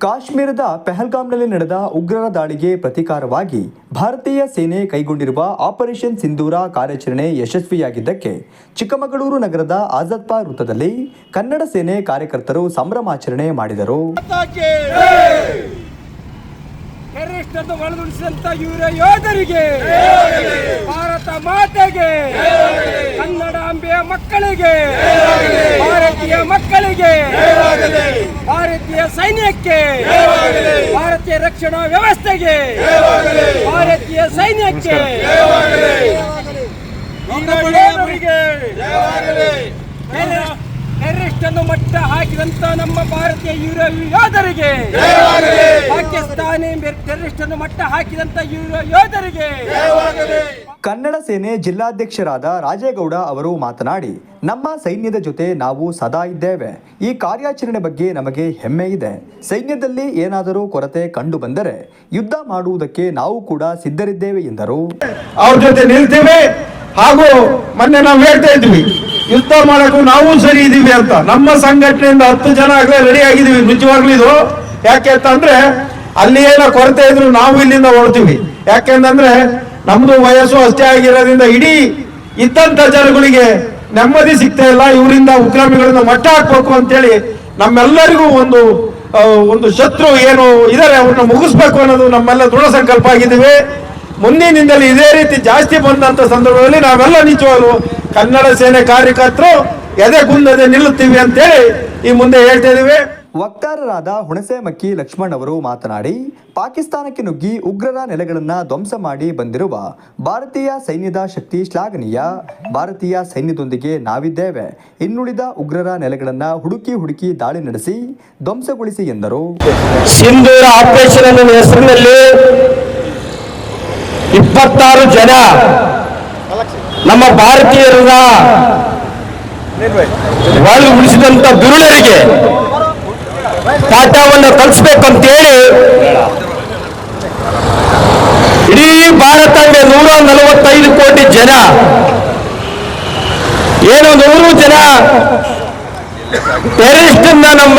ಕಾಶ್ಮೀರದ ಪೆಹಲ್ಗಾಮ್ನಲ್ಲಿ ನಡೆದ ಉಗ್ರರ ದಾಳಿಗೆ ಪ್ರತೀಕಾರವಾಗಿ ಭಾರತೀಯ ಸೇನೆ ಕೈಗೊಂಡಿರುವ ಆಪರೇಷನ್ ಸಿಂಧೂರ ಕಾರ್ಯಾಚರಣೆ ಯಶಸ್ವಿಯಾಗಿದ್ದಕ್ಕೆ ಚಿಕ್ಕಮಗಳೂರು ನಗರದ ಆಜಾದ್ಪಾ ವೃತ್ತದಲ್ಲಿ ಕನ್ನಡ ಸೇನೆ ಕಾರ್ಯಕರ್ತರು ಸಂಭ್ರಮಾಚರಣೆ ಮಾಡಿದರು. ಯೋಧರಿಗೆ ಭಾರತ ಮಾತೆಗೆ ಕನ್ನಡಾಂಬೆಯ ಮಕ್ಕಳಿಗೆ ಭಾರತೀಯ ಮಕ್ಕಳಿಗೆ ಭಾರತೀಯ ಸೈನ್ಯಕ್ಕೆ. ಭಾರತೀಯ ರಕ್ಷಣಾ ವ್ಯವಸ್ಥೆಗೆ. ಭಾರತೀಯ ಸೈನ್ಯಕ್ಕೆ. ಟೆರರಿಸ್ಟ್ ಅನ್ನು ಮಟ್ಟ ಹಾಕಿದಂತ ನಮ್ಮ ಭಾರತೀಯ ಯುವ ಯೋಧರಿಗೆ. ಪಾಕಿಸ್ತಾನಿ ಟೆರರಿಸ್ಟ್ ಅನ್ನು ಮಟ್ಟ ಹಾಕಿದಂತ ಯುವ ಯೋಧರಿಗೆ. ಕನ್ನಡ ಸೇನೆ ಜಿಲ್ಲಾಧ್ಯಕ್ಷರಾದ ರಾಜೇಗೌಡ ಅವರು ಮಾತನಾಡಿ, ನಮ್ಮ ಸೈನ್ಯದ ಜೊತೆ ನಾವು ಸದಾ ಇದ್ದೇವೆ. ಈ ಕಾರ್ಯಾಚರಣೆ ಬಗ್ಗೆ ನಮಗೆ ಹೆಮ್ಮೆ ಇದೆ. ಸೈನ್ಯದಲ್ಲಿ ಏನಾದರೂ ಕೊರತೆ ಕಂಡು ಬಂದರೆ ಯುದ್ಧ ಮಾಡುವುದಕ್ಕೆ ನಾವು ಕೂಡ ಸಿದ್ಧರಿದ್ದೇವೆ ಎಂದರು. ಅವ್ರ ಜೊತೆ ನಿಲ್ತೇವೆ ಹಾಗೂ ಮೊನ್ನೆ ನಾವು ಹೇಳ್ತಾ ಇದ್ವಿ, ಯುದ್ಧ ಮಾಡಕ್ಕೂ ನಾವು ಸರಿ ಇದೀವಿ ಅಂತ. ನಮ್ಮ ಸಂಘಟನೆಯಿಂದ ಹತ್ತು ಜನ ಆಗಲೇ ರೆಡಿ ಆಗಿದೀವಿ ನಿಜವಾಗ್ಲೂ ಇದು? ಯಾಕೆ ಅಂತಂದ್ರೆ ಅಲ್ಲಿ ಏನೋ ಕೊರತೆ ಇದ್ರು ನಾವು ಇಲ್ಲಿಂದ ಹೊರಡ್ತೀವಿ. ಯಾಕೆಂತಂದ್ರೆ ನಮ್ದು ವಯಸ್ಸು ಅಷ್ಟೇ ಆಗಿರೋದ್ರಿಂದ ಇಡೀ ಇದ್ದಂತ ಜನಗಳಿಗೆ ನೆಮ್ಮದಿ ಸಿಗ್ತಾ ಇಲ್ಲ. ಇವರಿಂದ ಉಗ್ರಮಿಗಳನ್ನ ಮಟ್ಟ ಹಾಕ್ಬೇಕು ಅಂತೇಳಿ ನಮ್ಮೆಲ್ಲರಿಗೂ ಒಂದು ಒಂದು ಶತ್ರು ಏನು ಇದಾರೆ, ಅವ್ರನ್ನ ಮುಗಿಸ್ಬೇಕು ಅನ್ನೋದು ನಮ್ಮೆಲ್ಲ ದೃಢ ಸಂಕಲ್ಪ ಆಗಿದ್ದೀವಿ. ಮುಂದಿನಿಂದಲೇ ಇದೇ ರೀತಿ ಜಾಸ್ತಿ ಬಂದಂತ ಸಂದರ್ಭದಲ್ಲಿ ನಾವೆಲ್ಲ ನಿಜವಾಗ್ಲು ಕನ್ನಡ ಸೇನೆ ಕಾರ್ಯಕರ್ತರು ಎದೆ ಗುಂದದೆ ನಿಲ್ಲುತ್ತೀವಿ ಅಂತೇಳಿ ಈ ಮುಂದೆ ಹೇಳ್ತಾ ಇದೀವಿ ವಕ್ತಾರರಾದ ಹುಣಸೆಮಕ್ಕಿ ಲಕ್ಷ್ಮಣ್ ಅವರು ಮಾತನಾಡಿ, ಪಾಕಿಸ್ತಾನಕ್ಕೆ ನುಗ್ಗಿ ಉಗ್ರರ ನೆಲೆಗಳನ್ನು ಧ್ವಂಸ ಮಾಡಿ ಬಂದಿರುವ ಭಾರತೀಯ ಸೈನ್ಯದ ಶಕ್ತಿ ಶ್ಲಾಘನೀಯ, ಭಾರತೀಯ ಸೈನ್ಯದೊಂದಿಗೆ ನಾವಿದ್ದೇವೆ, ಇನ್ನುಳಿದ ಉಗ್ರರ ನೆಲೆಗಳನ್ನು ಹುಡುಕಿ ಹುಡುಕಿ ದಾಳಿ ನಡೆಸಿ ಧ್ವಂಸಗೊಳಿಸಿ ಎಂದರು. ಸಿಂಧೂರ ಆಪರೇಷನ್ ಹೆಸರಿನಲ್ಲಿ ಇಪ್ಪತ್ತಾರು ಜನ ನಮ್ಮ ಭಾರತೀಯರನ್ನ ಉಳಿಸಿದಂತ ದುರುಳರಿಗೆ ಪಾಠವನ್ನು ಕಲಿಸ್ಬೇಕಂತೇಳಿ ಇಡೀ ಭಾರತಾಂಬೆ ನೂರ ನಲವತ್ತೈದು ಕೋಟಿ ಜನ, ಏನು ನೂರು ಜನ ಟೆರರಿಸ್ಟ್ ನಮ್ಮ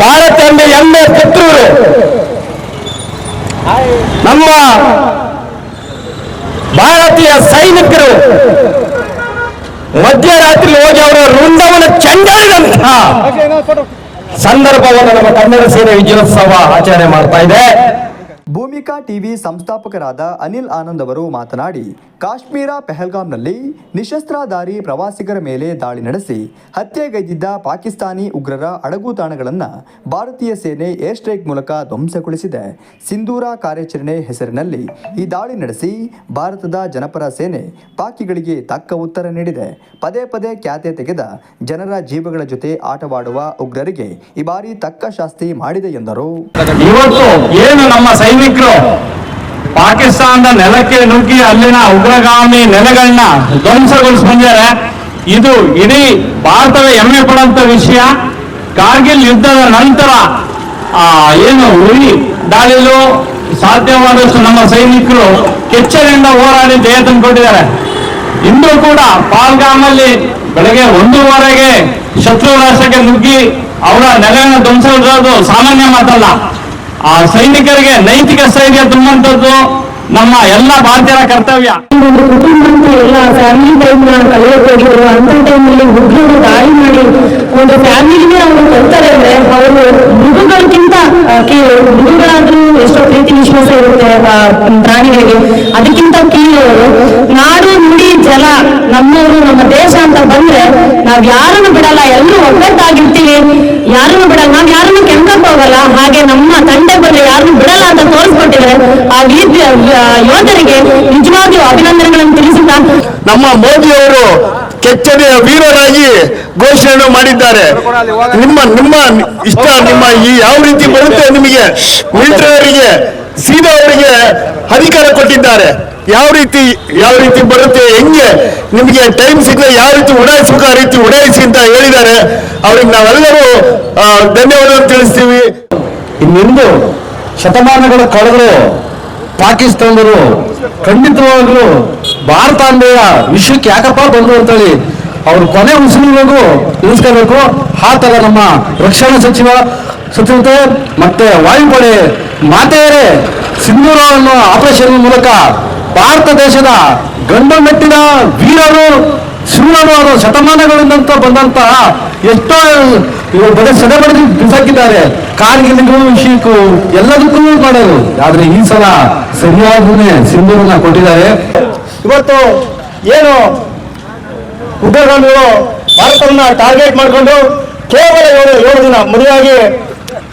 ಭಾರತಾಂಬೆ ಎಮ್ಮೆ ಪುತ್ರರು ನಮ್ಮ ಭಾರತೀಯ ಸೈನಿಕರು ಮಧ್ಯರಾತ್ರಿ ಹೋಗಿ ಅವರ ವೃಂದವನ್ನು ಚೆಂಡಾಡಿದಂತಹ ಸಂದರ್ಭವನ್ನು ನಮ್ಮ ಕನ್ನಡ ಸೇನೆ ವಿಜಯೋತ್ಸವ ಆಚರಣೆ ಮಾಡ್ತಾ ಇದೆ. ಭೂಮಿಕಾ ಟಿವಿ ಸಂಸ್ಥಾಪಕರಾದ ಅನಿಲ್ ಆನಂದ್ ಅವರು ಮಾತನಾಡಿ, ಕಾಶ್ಮೀರ ಪೆಹಲ್ಗಾಮ್ನಲ್ಲಿ ನಿಶಸ್ತ್ರಧಾರಿ ಪ್ರವಾಸಿಗರ ಮೇಲೆ ದಾಳಿ ನಡೆಸಿ, ಹತ್ಯೆಗೈದಿದ್ದ ಪಾಕಿಸ್ತಾನಿ ಉಗ್ರರ ಅಡಗು ತಾಣಗಳನ್ನು ಭಾರತೀಯ ಸೇನೆ ಏರ್ ಸ್ಟ್ರೈಕ್ ಮೂಲಕ ಧ್ವಂಸಗೊಳಿಸಿದೆ. ಸಿಂಧೂರ ಕಾರ್ಯಾಚರಣೆ ಹೆಸರಿನಲ್ಲಿ ಈ ದಾಳಿ ನಡೆಸಿ ಭಾರತದ ಜನಪರ ಸೇನೆ ಪಾಕಿಗಳಿಗೆ ತಕ್ಕ ಉತ್ತರ ನೀಡಿದೆ. ಪದೇ ಪದೇ ಖ್ಯಾತೆ ತೆಗೆದ ಜನರ ಜೀವಗಳ ಜೊತೆ ಆಟವಾಡುವ ಉಗ್ರರಿಗೆ ಈ ಬಾರಿ ತಕ್ಕ ಶಾಸ್ತಿ ಮಾಡಿದೆ ಎಂದರು. ಸೈನಿಕರು ಪಾಕಿಸ್ತಾನದ ನೆಲಕ್ಕೆ ನುಗ್ಗಿ ಅಲ್ಲಿನ ಉಗ್ರಗಾಮಿ ನೆಲೆಗಳನ್ನ ಧ್ವಂಸಗೊಳಿಸಿ ಬಂದಿದ್ದಾರೆ ಇದು ಇಡೀ ಭಾರತದ ಹೆಮ್ಮೆ ಪಡುವಂತ ವಿಷಯ. ಕಾರ್ಗಿಲ್ ಯುದ್ಧದ ನಂತರ ಏನು ಉರಿ ದಾಳಿಲು ಸಾಧ್ಯವಾದಷ್ಟು ನಮ್ಮ ಸೈನಿಕರು ಕೆಚ್ಚರಿಂದ ಹೋರಾಡಿ ಜಯ ತಂದುಕೊಂಡಿದ್ದಾರೆ ಇಂದು ಕೂಡ ಪಾಲ್ಗಾಮಲ್ಲಿ ಬೆಳಗ್ಗೆ ಒಂದೂವರೆಗೆ ಶತ್ರು ರಾಷ್ಟ್ರಕ್ಕೆ ನುಗ್ಗಿ ಅವರ ನೆಲೆಯನ್ನು ಧ್ವಂಸಗೊಳಿಸೋದು ಸಾಮಾನ್ಯ ಮಾತಲ್ಲ. ಆ ಸೈನಿಕರಿಗೆ ನೈತಿಕ ಸ್ಥೈರ್ಯ ತುಂಬುವಂಥದ್ದು ನಮ್ಮ ಎಲ್ಲ ಭಾರತೀಯರ ಕರ್ತವ್ಯ. ಕುಟುಂಬಕ್ಕೆ ಎಲ್ಲ ಫ್ಯಾಮಿಲಿ ಟೈಮ್ನ ಕಳೆಯೋಕೆ ಹೋಗಿದ್ರು ಅಂತ ಟೈಮಲ್ಲಿ ದಾಳಿ ಮಾಡಿ ಒಂದು ಫ್ಯಾಮಿಲಿಗೆ ಅವರು ಕೊಡ್ತಾರೆ ಅಂದ್ರೆ ಅವರು ಮೃಗಗಳಿಗಿಂತ ಮೃಗಗಳಾದ್ರೂ ಎಷ್ಟೋ ಪ್ರೀತಿ ವಿಶ್ವಾಸ ಇರುತ್ತೆ ಪ್ರಾಣಿಗಳಿಗೆ ಅದಕ್ಕಿಂತ ಕೀಳು ಅವರು ನಾಡು ನುಡಿ ಜಲ ನಮ್ಮವರು ನಮ್ಮ ದೇಶ ಅಂತ ಬಂದ್ರೆ ನಾವ್ ಯಾರನ್ನು ಬಿಡಲ್ಲ, ಎಲ್ಲರೂ ಒಗ್ಗಟ್ಟಾಗಿರ್ತೀವಿ. ಯಾರನ್ನು ಬಿಡಲ್ಲ, ನಾವ್ ಯಾರನ್ನು ಕೆಂಪಕ್ಕೆ ಹೋಗಲ್ಲ, ಹಾಗೆ ನಮ್ಮ ತಂದೆ ಬಂದ್ರೆ ಯಾರನ್ನು ಬಿಡಲ್ಲ ಆ ವೀರ ಯೋಧರಿಗೆ ನಿಜವಾಗಿಯೂ ಅಭಿನಂದನೆಗಳನ್ನು ತಿಳಿಸುತ್ತಾ ನಮ್ಮ ಮೋದಿಯವರು ಕೆಚ್ಚನೆಯ ವೀರರಾಗಿ ಘೋಷಣೆ ಮಾಡಿದ್ದಾರೆ. ನಿಮ್ಮ ನಿಮ್ಮ ಇಷ್ಟ ನಿಮ್ಮ ಈ ಯಾವ ರೀತಿ ಬರುತ್ತೆ ನಿಮಗೆ? ಮಿಲಿಟರಿ ಅವರಿಗೆ ಸೀದಾ ಅವರಿಗೆ ಅಧಿಕಾರ ಕೊಟ್ಟಿದ್ದಾರೆ. ಯಾವ ರೀತಿ ಯಾವ ರೀತಿ ಬರುತ್ತೆ ಹೆಂಗೆ ನಿಮಗೆ ಟೈಮ್ ಸಿಗದೆ ಯಾವ ರೀತಿ ಉಡಾಯಿಸಬೇಕು ಆ ರೀತಿ ಉಡಾಯಿಸಿ ಅಂತ ಹೇಳಿದ್ದಾರೆ. ಅವ್ರಿಗೆ ನಾವೆಲ್ಲರೂ ಧನ್ಯವಾದ ತಿಳಿಸ್ತೀವಿ. ಇನ್ನೊಂದು ಶತಮಾನಗಳ ಕಳೆದರು ಪಾಕಿಸ್ತಾನದವರು, ಖಂಡಿತವಾಗ್ಲೂ ಅಂದೆಯ ವಿಶ್ವಕ್ಕೆ ಯಾಕಪ್ಪ ಬಂದ್ರು ಅಂತೇಳಿ ಅವರು ಕೊನೆ ಉಸಿರಿಗೂ ಇಳಿಸ್ಕೋಬೇಕು ಆ ಥರ ನಮ್ಮ ರಕ್ಷಣಾ ಸಚಿವ ಸಚಿವತೆ ಮತ್ತೆ ವಾಯುಪಡೆ ಮಾತೆಯರೇ ಸಿಂಧೂರವನ್ನು ಆಪರೇಷನ್ ಮೂಲಕ ಭಾರತ ದೇಶದ ಗಂಡು ಮೆಟ್ಟಿನ ವೀರರು ಶೂರರು ಅವರು ಶತಮಾನಗಳಿಂದ ಬಂದಂತಹ ಎಷ್ಟೋ ಬರೀ ಸದೆ ಬಿಸಾಕಿದ್ದಾರೆ. ಕಾರ್ಗಿಲ್ಗೂ ವಿಷಯಕ್ಕೂ ಎಲ್ಲದಕ್ಕೂ ಮಾಡೋದು ಆದ್ರೆ ಈ ಸಲ ಸರಿಯಾದನೇ ಸಿಂಧೂರನ್ನ ಕೊಟ್ಟಿದ್ದಾರೆ. ಇವತ್ತು ಏನು ಉಗ್ರಗಾಮಿಗಳು ಭಾರತವನ್ನ ಟಾರ್ಗೆಟ್ ಮಾಡಿಕೊಂಡು ಕೇವಲ ಏಳು ಏಳು ದಿನ ಮದುವೆಯಾಗಿ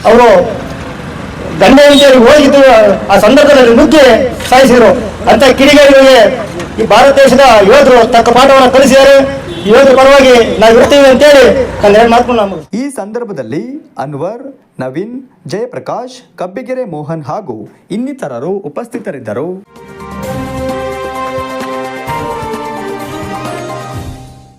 ಅವರು ಗಂಡ ಹೆಂಡತಿಯರಿಗೆ ಹೋಗಿದ್ದು ಆ ಸಂದರ್ಭದಲ್ಲಿ ನುಗ್ಗಿ ಸಾಯಿಸಿದ್ರು. ಅಂತ ಕಿಡಿಗೇಡಿಗಳಿಗೆ ಈ ಭಾರತ ದೇಶದ ಯೋಧರು ತಕ್ಕ ಪಾಠವನ್ನು ಕಲಿಸಿದ್ದಾರೆ. ಯೋಧರ ಪರವಾಗಿ ನಾವು ಇರ್ತೀವಿ ಅಂತೇಳಿ ನನ್ನ ಎರಡು ಮಾತನ್ನು ನಾನು ಈ ಸಂದರ್ಭದಲ್ಲಿ ಅನ್ವರ್, ನವೀನ್, ಜಯಪ್ರಕಾಶ್, ಕಬ್ಬಿಗೆರೆ ಮೋಹನ್ ಹಾಗೂ ಇನ್ನಿತರರು ಉಪಸ್ಥಿತರಿದ್ದರು.